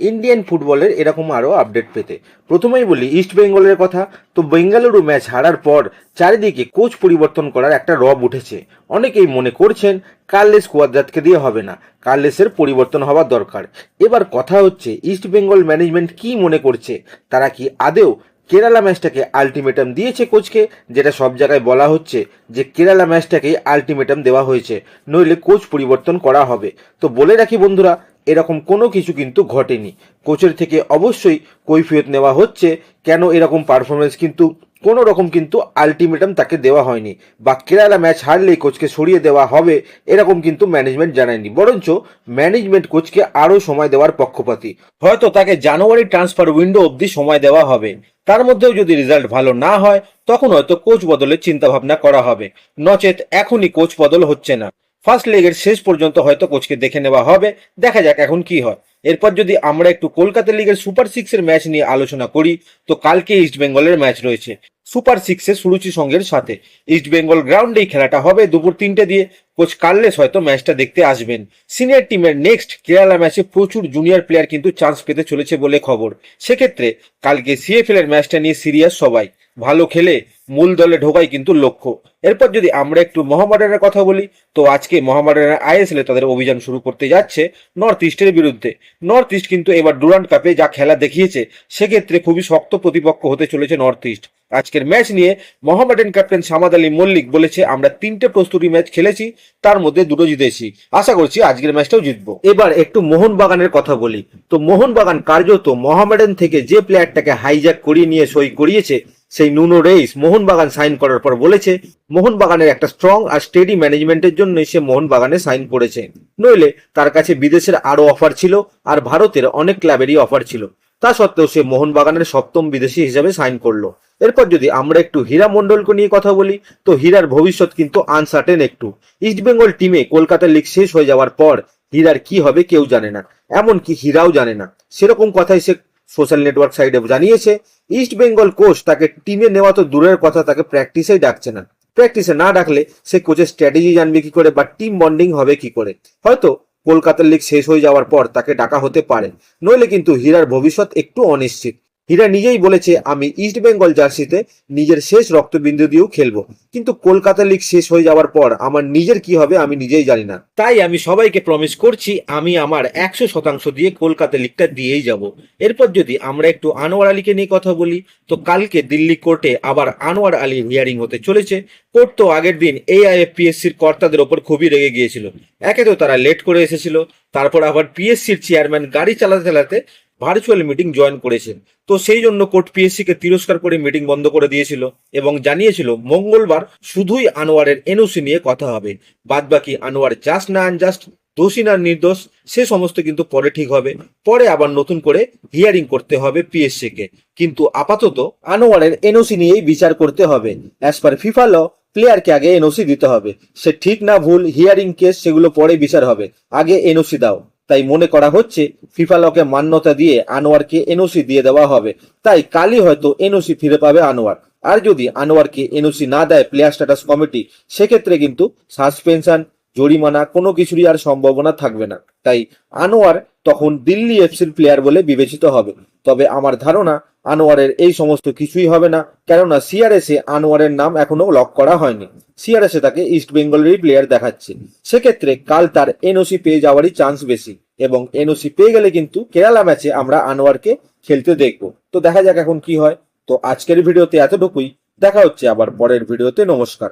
Indian ফুটবলের এরকম আরও আপডেট পেতে। প্রথমেই বলি ইস্ট বেঙ্গলের কথা। তো বেঙ্গালুরু ম্যাচ হারার পর চারিদিকে কোচ পরিবর্তন করার একটা রব উঠেছে। অনেকেই মনে করছেন কার্লেস কুয়াদ্রাতকে দিয়ে হবে না। কার্লেসের পরিবর্তন হওয়ার দরকার। এবার কথা হচ্ছে ইস্ট বেঙ্গল ম্যানেজমেন্ট কি মনে করছে? তারা কি আদেও কেরালা ম্যাচটাকে আলটিমেটাম দিয়েছে কোচকে যেটা সব জায়গায় বলা হচ্ছে যে কেরালা ম্যাচটাকেই আলটিমেটাম দেওয়া হয়েছে। নইলে কোচ পরিবর্তন করা হবে। তো বলে রাখি বন্ধুরা এরকম কোনো কিছু কিন্তু ঘটেনি। কোচের থেকে অবশ্যই কৈফিয়ত নেওয়া হচ্ছে কেন এরকম পারফরমেন্স কিন্তু কোনো রকম কিন্তু আলটিমেটাম তাকে দেওয়া হয়নি। বা কেরালা ম্যাচ হারলেই কোচকে সরিয়ে দেওয়া হবে এরকম কিন্তু ম্যানেজমেন্ট জানায়নি। বরঞ্চ ম্যানেজমেন্ট কোচকে আরও সময় দেওয়ার পক্ষপাতী। হয়তো তাকে জানুয়ারি ট্রান্সফার উইন্ডো অবধি সময় দেওয়া হবে। তার মধ্যেও যদি রেজাল্ট ভালো না হয়, তখন হয়তো কোচ বদলের চিন্তা ভাবনা করা হবে। নচেত এখনই কোচ বদল হচ্ছে না। ফার্স্ট লেগের শেষ পর্যন্ত হয়তো কোচকে দেখে নেওয়া হবে। দেখা যাক এখন কি হয়। এরপর যদি আমরা একটু কলকাতা লিগের সুপার সিক্সের ম্যাচ নিয়ে আলোচনা করি, তো কালকে ইস্ট বেঙ্গলের ম্যাচ রয়েছে। সুপার সিক্সের সুরুচি সঙ্গের সাথে। ইস্ট বেঙ্গল গ্রাউন্ডেই খেলাটা হবে দুপুর তিনটে দিয়ে। কোচ কার্লেস হয়তো ম্যাচটা দেখতে আসবেন। সিনিয়র টিমের নেক্সট কেরালা ম্যাচে প্রচুর জুনিয়র প্লেয়ার কিন্তু চান্স পেতে চলেছে বলে খবর। সেক্ষেত্রে কালকে সিএফএল এর ম্যাচটা নিয়ে সিরিয়াস সবাই। ভালো খেলে মূল দলে ঢোকাই কিন্তু লক্ষ্য। এরপর যদি আমরা একটু মোহামেডানের কথা বলি, তো আজকে মোহামেডানের আইএসএল তাদের অভিযান শুরু করতে যাচ্ছে নর্থ ইস্টের বিরুদ্ধে। নর্থ ইস্ট কিন্তু এবার ডুরান্ট কাপে যা খেলা দেখিয়েছে, সেক্ষেত্রে খুবই শক্ত প্রতিপক্ষ হতে চলেছে নর্থ ইস্ট আজকের ম্যাচ নিয়ে মোহামেডান ক্যাপ্টেন সামাদ আলী মল্লিক বলেছে, আমরা তিনটে প্রস্তুতি ম্যাচ খেলেছি, তার মধ্যে দুটো জিতেছি। আশা করছি আজকের ম্যাচটাও জিতবো। এবার একটু মোহনবাগানের কথা বলি। তো মোহনবাগান কার্যত মোহামেডান থেকে যে প্লেয়ারটাকে হাইজ্যাক করিয়ে নিয়ে সই করিয়েছে সেই নুনো রেইস মোহনবাগান সাইন করার পর বলেছে, মোহনবাগানের একটা স্ট্রং আর স্টেডি ম্যানেজমেন্টের জন্যই সে মোহনবাগানে সাইন করেছে। নইলে তার কাছে বিদেশের আরও অফার ছিল আর ভারতের অনেক ক্লাবেরই অফার ছিল। তা সত্ত্বেও সে মোহনবাগানের সপ্তম বিদেশি হিসাবে সাইন করল। এরপর যদি আমরা একটু হীরা মন্ডলকে নিয়ে কথা বলি, তো হীরার ভবিষ্যৎ কিন্তু আনসার্টেন একটু। ইস্টবেঙ্গল টিমে কলকাতা লিগ শেষ হয়ে যাওয়ার পর হীরার কি হবে কেউ জানে না। এমনকি হীরাও জানে না। সেরকম কথাই সে সোশ্যাল নেটওয়ার্ক সাইডে জানিয়েছে। ইস্ট বেঙ্গল কোচ তাকে টিমে নেওয়া তো দূরের কথা, তাকে প্র্যাকটিসেই ডাকছে না। প্র্যাকটিসে না ডাকলে সে কোচের স্ট্র্যাটেজি জানবে কি করে বা টিম বন্ডিং হবে কি করে। হয়তো কলকাতার লিগ শেষ হয়ে যাওয়ার পর তাকে ডাকা হতে পারে। নইলে কিন্তু হীরার ভবিষ্যৎ একটু অনিশ্চিত। হীরা নিজেই বলেছে, আমি ইস্ট বেঙ্গল জার্সিতে নিজের শেষ রক্তবিন্দু দিয়েও খেলব। কিন্তু কলকাতা লিগ শেষ হয়ে যাওয়ার পর আমার নিজের কি হবে আমি নিজেই জানি না। তাই আমি সবাইকে প্রমিস করছি, আমি আমার একশো শতাংশ দিয়ে কলকাতা লিগটা দিয়েই যাব। এরপর যদি আমরা একটু আনোয়ার আলীকে নিয়ে কথা বলি, তো কালকে দিল্লি কোর্টে আবার আনোয়ার আলীর হিয়ারিং হতে চলেছে। কোর্ট তো আগের দিন এআইএফপিএসসির কর্তাদের ওপর খুবই রেগে গিয়েছিল। একে তো তারা লেট করে এসেছিল। তারপর আবার পিএসসির চেয়ারম্যান গাড়ি চালাতে চালাতে ভার্চুয়াল মিটিং জয়েন করেছেন। তো সেই জন্য কোর্ট পিএসসি কে তিরস্কার করে মিটিং বন্ধ করে দিয়েছিল এবং জানিয়েছিল, মঙ্গলবার শুধুই আনোয়ারের এনওসি নিয়ে কথা হবে। বাদ বাকি আনোয়ার জাস্ট না আনজাস্ট দোষী না নির্দোষ, সে সমস্ত কিন্তু পরে ঠিক হবে। পরে আবার নতুন করে হিয়ারিং করতে হবে পিএসসি কে। কিন্তু আপাতত আনোয়ারের এনওসি নিয়েই বিচার করতে হবে। অ্যাজ পার ফিফা ল প্লেয়ারকে আগে এনওসি দিতে হবে। সে ঠিক না ভুল হিয়ারিং কেস সেগুলো পরে বিচার হবে। আগে এনওসি দাও। তাই মনে করা হচ্ছে ফিফা লকে মান্যতা দিয়ে আনোয়ারকে এনওসি দিয়ে দেওয়া হবে। তাই কালই হয়তো এনওসি ফিরে পাবে আনোয়ার। আর যদি আনোয়ারকে এনওসি না দেয় প্লেয়ার স্ট্যাটাস কমিটি, সেক্ষেত্রে কিন্তু সাসপেনশন, জরিমানা কোনো কিছুরই আর সম্ভাবনা থাকবে না। তাই আনোয়ার তখন দিল্লি এফসির প্লেয়ার বলে বিবেচিত হবে। তবে আমার ধারণা, আনোয়ারের এই সমস্ত কিছুই হবে না, কেননা সিআরএসে আনোয়ারের নাম এখনও লক করা হয়নি। সিআরএসে তাকে ইস্ট বেঙ্গলেরই প্লেয়ার দেখাচ্ছে। সেক্ষেত্রে কাল তার এনওসি পেয়ে যাওয়ারই চান্স বেশি এবং এনওসি পেয়ে গেলে কিন্তু কেরালা ম্যাচে আমরা আনোয়ারকে খেলতে দেখব। তো দেখা যাক এখন কি হয়। তো আজকের ভিডিওতে এতটুকুই। দেখা হচ্ছে আবার পরের ভিডিওতে। নমস্কার।